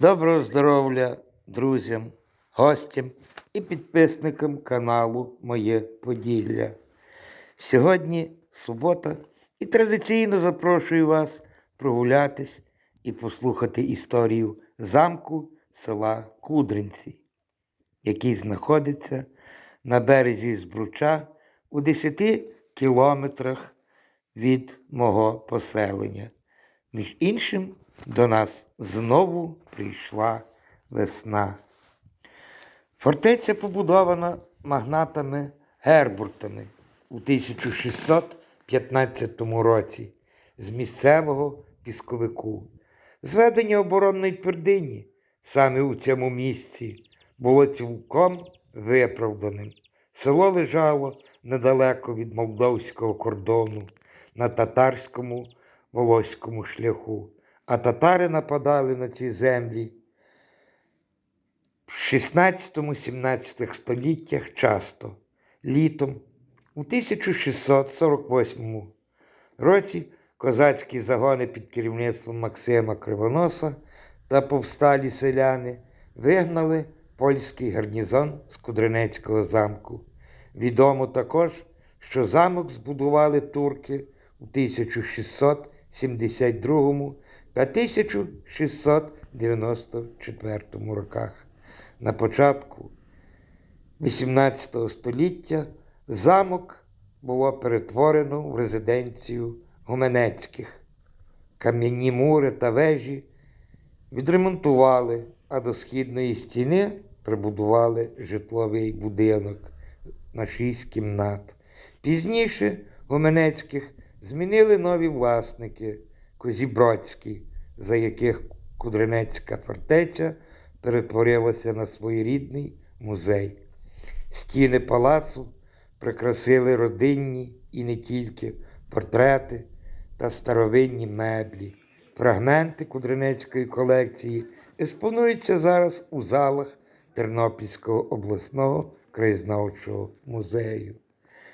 Доброго здоров'я друзям, гостям і підписникам каналу Моє Поділля. Сьогодні субота і традиційно запрошую вас прогулятись і послухати історію замку села Кудринці, який знаходиться на березі Збруча у 10 кілометрах від мого поселення. Між іншим, до нас знову прийшла весна. Фортеця побудована магнатами Гербуртами у 1615 році з місцевого пісковику. Зведення оборонної твердині саме у цьому місці було цілком виправданим. Село лежало недалеко від молдовського кордону на татарському волоському шляху, а татари нападали на ці землі в 16-17 століттях часто. Літом у 1648 році козацькі загони під керівництвом Максима Кривоноса та повсталі селяни вигнали польський гарнізон з Кудринецького замку. Відомо також, що замок збудували турки у 1672 та 1694 роках. На початку XVIII століття замок було перетворено в резиденцію Гуменецьких. Кам'яні мури та вежі відремонтували, а до східної стіни прибудували житловий будинок на шість кімнат. Пізніше Гуменецьких змінили нові власники Козібродські, за яких Кудринецька фортеця перетворилася на своєрідний музей. Стіни палацу прикрасили родинні і не тільки портрети та старовинні меблі. Фрагменти Кудринецької колекції експонуються зараз у залах Тернопільського обласного краєзнавчого музею.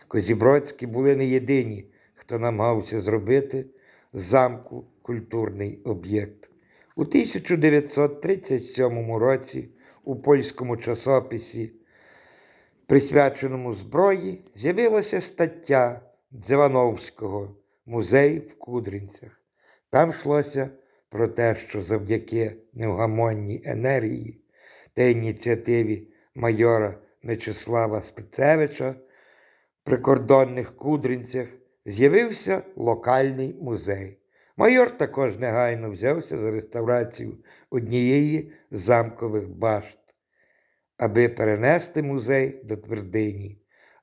Козібродські були не єдині, хто намагався зробити замку культурний об'єкт. У 1937 році у польському часописі, присвяченому зброї, з'явилася стаття Дзивановського Музей в Кудринцях. Там йшлося про те, що завдяки невгамонній енергії та ініціативі майора Мечислава Стецевича в прикордонних Кудринцях з'явився локальний музей. Майор також негайно взявся за реставрацію однієї з замкових башт, аби перенести музей до твердині.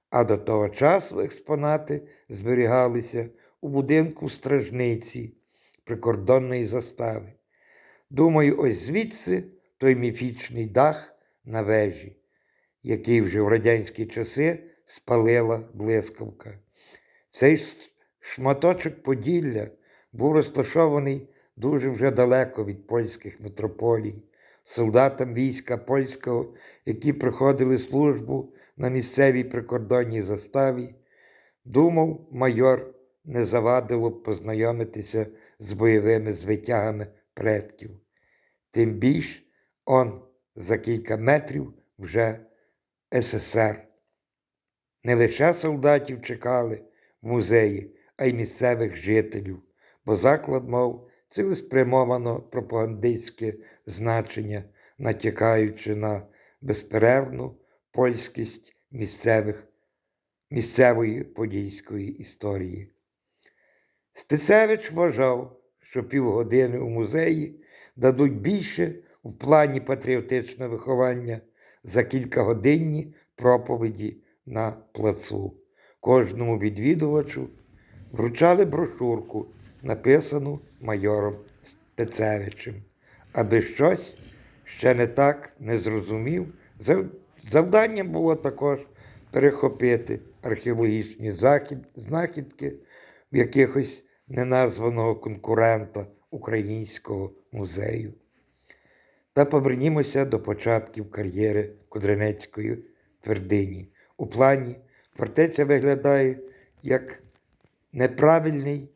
А до того часу експонати зберігалися у будинку стражниці прикордонної застави. Думаю, ось звідси той міфічний дах на вежі, який вже в радянські часи спалила блискавка. Цей шматочок Поділля був розташований дуже вже далеко від польських метрополій. Солдатам війська польського, які приходили службу на місцевій прикордонній заставі, думав, майор не завадило б познайомитися з бойовими звитягами предків. Тим більш он за кілька метрів вже СССР. Не лише солдатів чекали музеї, а й місцевих жителів, бо заклад мав цілеспрямовано пропагандистське значення, натякаючи на безперервну польськість місцевих, місцевої подільської історії. Стецевич вважав, що півгодини у музеї дадуть більше в плані патріотичного виховання за кількагодинні проповіді на плацу. Кожному відвідувачу вручали брошурку, написану майором Стецевичем. Аби щось ще не так не зрозумів, зав- завданням було також перехопити археологічні знахідки в якихось неназваного конкурента Українського музею. Та повернімося до початків кар'єри Кудринецької твердині. У плані фортеця виглядає як неправильний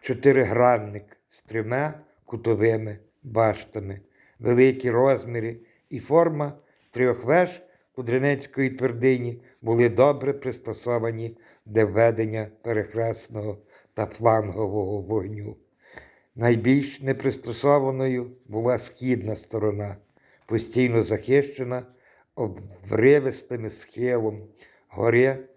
чотиригранник з трьома кутовими баштами. великі розміри і форма трьох веж Кудринецької твердині були добре пристосовані для введення перехресного та флангового вогню. Найбільш непристосованою була східна сторона, постійно захищена обривистим схилом гори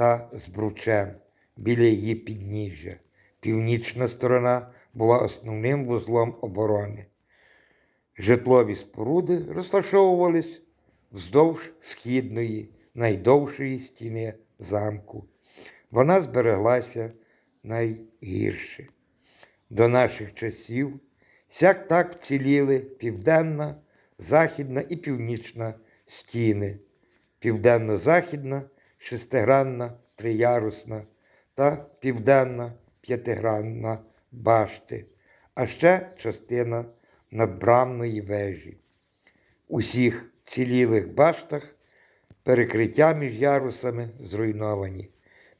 та збручем біля її підніжжя. Північна сторона була основним вузлом оборони. Житлові споруди розташовувались вздовж східної, найдовшої стіни замку. Вона збереглася найгірше. До наших часів сяк так вціліли південна, західна і північна стіни, південно-західна, шестигранна, триярусна та південна п'ятигранна башти, а ще частина надбрамної вежі. Усіх цілілих баштах перекриття між ярусами зруйновані.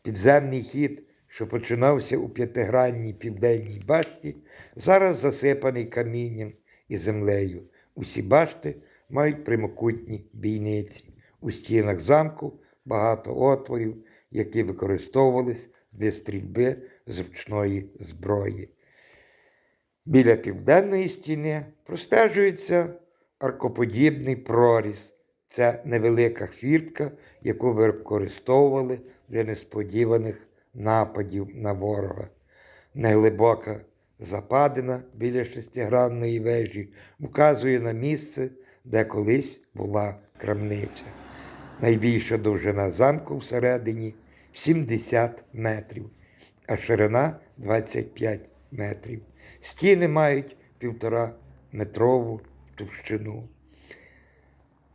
Підземний хід, що починався у п'ятигранній південній башті, зараз засипаний камінням і землею. Усі башти мають прямокутні бійниці. У стінах замку багато отворів, які використовувались для стрільби з ручної зброї. Біля південної стіни простежується аркоподібний проріз. Це невелика хвіртка, яку використовували для несподіваних нападів на ворога. Неглибока западина біля шестигранної вежі вказує на місце, де колись була крамниця. Найбільша довжина замку всередині 70 метрів, а ширина 25 метрів. Стіни мають півтора метрову товщину.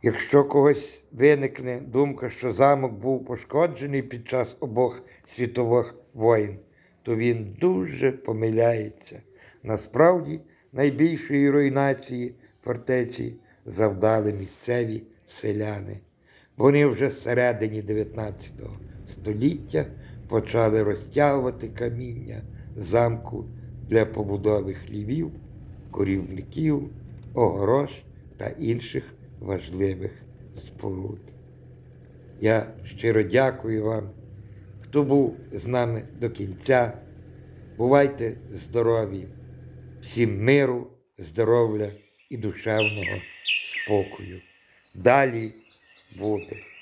Якщо когось виникне думка, що замок був пошкоджений під час обох світових воєн, то він дуже помиляється. Насправді найбільшої руйнації фортеці завдали місцеві селяни. Вони вже всередині 19 століття почали розтягувати каміння замку для побудови хлівів, корівників, огорож та інших важливих споруд. Я щиро дякую вам, хто був з нами до кінця. Бувайте здорові, всім миру, здоров'я і душевного спокою. Далі Voltei.